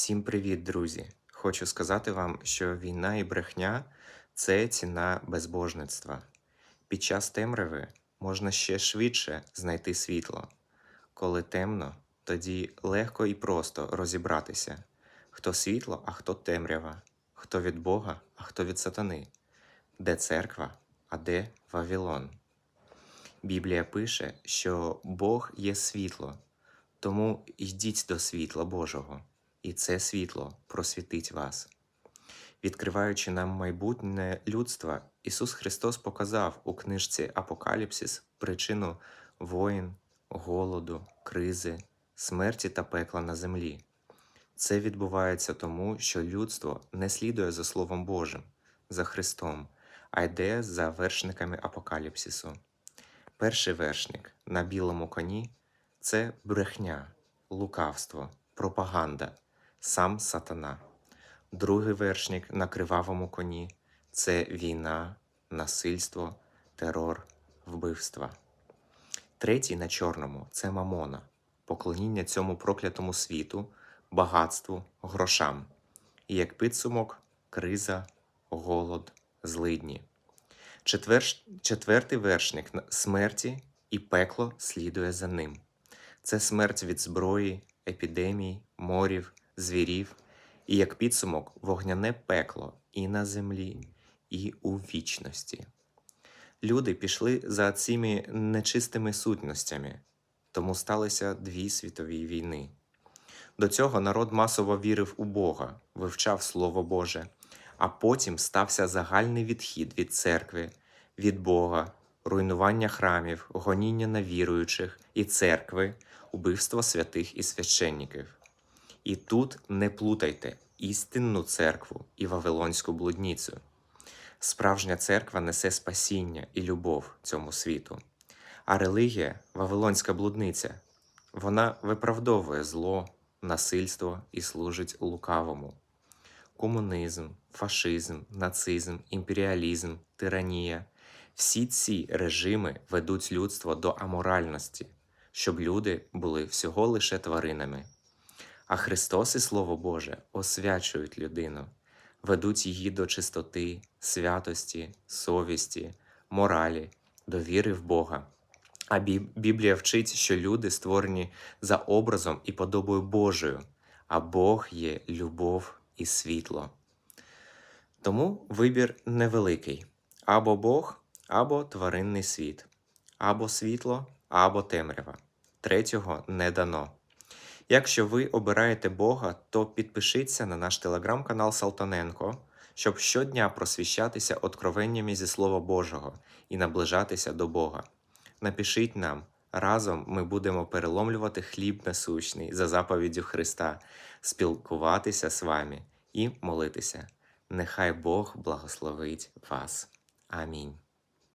Всім привіт, друзі! Хочу сказати вам, що війна і брехня це ціна безбожництва. Під час темряви можна ще швидше знайти світло. Коли темно, тоді легко і просто розібратися, хто світло, а хто темрява, хто від Бога, а хто від сатани, де церква, а де Вавилон. Біблія пише, що Бог є світло, тому йдіть до світла Божого, і це світло просвітить вас. Відкриваючи нам майбутнє людства, Ісус Христос показав у книжці Апокаліпсис причину воїн, голоду, кризи, смерті та пекла на землі. Це відбувається тому, що людство не слідує за Словом Божим, за Христом, а йде за вершниками Апокаліпсису. Перший вершник на білому коні це брехня, лукавство, пропаганда, сам сатана. Другий вершник на кривавому коні це війна, насильство, терор, вбивства. Третій на чорному це мамона, поклоніння цьому проклятому світу, багатству, грошам. І як підсумок криза, голод, злидні. Четвер... Четвертий вершник смерті і пекло слідує за ним. Це смерть від зброї, епідемій, морів, звірів, і як підсумок вогняне пекло і на землі, і у вічності. Люди пішли за цими нечистими сутностями, тому сталися дві світові війни. До цього народ масово вірив у Бога, вивчав Слово Боже, а потім стався загальний відхід від церкви, від Бога, руйнування храмів, гоніння на віруючих і церкви, убивство святих і священників. І тут не плутайте істинну церкву і Вавилонську блудницю. Справжня церква несе спасіння і любов цьому світу. А релігія Вавилонська блудниця. Вона виправдовує зло, насильство і служить лукавому. Комунізм, фашизм, нацизм, імперіалізм, тиранія всі ці режими ведуть людство до аморальності, щоб люди були всього лише тваринами. А Христос і Слово Боже освячують людину, ведуть її до чистоти, святості, совісті, моралі, до віри в Бога. А Біблія вчить, що люди створені за образом і подобою Божою, а Бог є любов і світло. Тому вибір невеликий: або Бог, або тваринний світ, або світло, або темрява. Третього не дано. Якщо ви обираєте Бога, то підпишіться на наш телеграм-канал Салтаненко, щоб щодня просвіщатися откровеннями зі Слова Божого і наближатися до Бога. Напишіть нам, разом ми будемо переломлювати хліб насущний за заповіддю Христа, спілкуватися з вами і молитися. Нехай Бог благословить вас. Амінь.